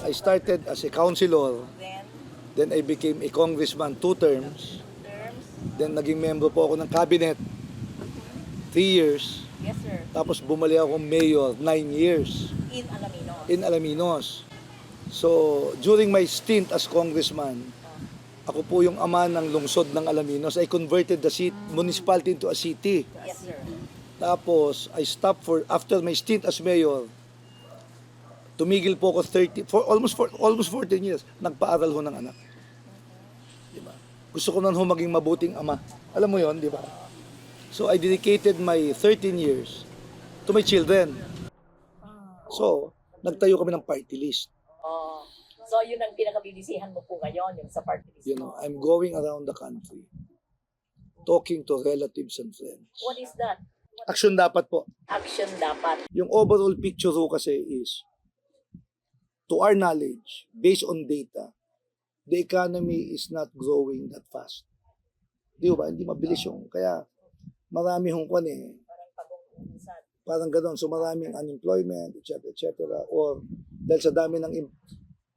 I started as a councilor, Then, then I became a congressman two terms, terms. then naging member po ako ng cabinet three years, Yes, sir. tapos bumalik ako mayor nine years In Alamino. in Alaminos. So, during my stint as congressman, ako po yung ama ng lungsod ng Alaminos. I converted the city, municipality into a city. Yes, sir. Tapos, I stopped for, after my stint as mayor, tumigil po ako 30, for almost, for, almost 14 years, nagpaaral ho ng anak. Di ba? Gusto ko na ho maging mabuting ama. Alam mo yon di ba? So, I dedicated my 13 years to my children. So, nagtayo kami ng party list. Oh. So, yun ang pinakabibisihan mo po ngayon, yung sa party list You know, I'm going around the country talking to relatives and friends. What is that? Action dapat po. Action dapat. Yung overall picture ho kasi is, to our knowledge, based on data, the economy is not growing that fast. Di ba? Hindi mabilis yung, kaya marami hong kwan eh, Parang gano'n. So maraming unemployment, etc. etc. Or dahil sa dami ng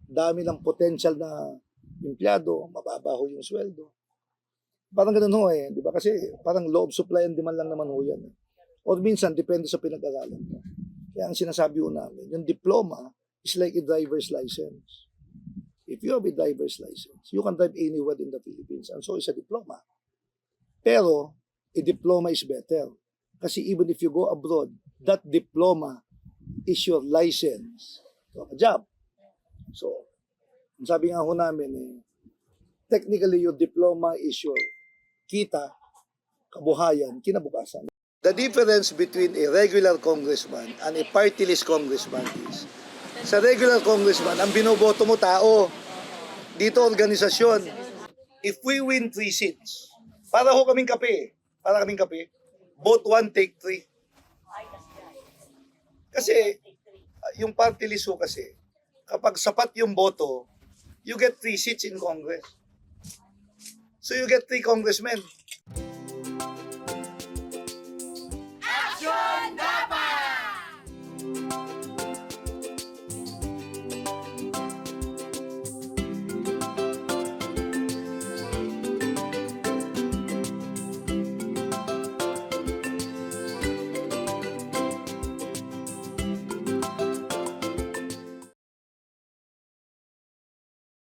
dami ng potential na empleyado, mababaho yung sweldo. Parang gano'n ho eh, di ba? Kasi parang of supply and demand lang naman ho yan. eh. Or minsan, depende sa pinag-aralan. Kaya ang sinasabi ho namin, yung diploma is like a driver's license. If you have a driver's license, you can drive anywhere in the Philippines and so is a diploma. Pero, a diploma is better. Kasi even if you go abroad, that diploma is your license to a job. So, sabi nga ho namin, eh, technically your diploma is your kita, kabuhayan, kinabukasan. The difference between a regular congressman and a party list congressman is, sa regular congressman, ang binoboto mo tao. Dito, organisasyon. If we win three seats, para ho kaming kape, para kaming kape, vote one, take three. Kasi, uh, yung party list ho kasi, kapag sapat yung boto, you get three seats in Congress. So you get three congressmen.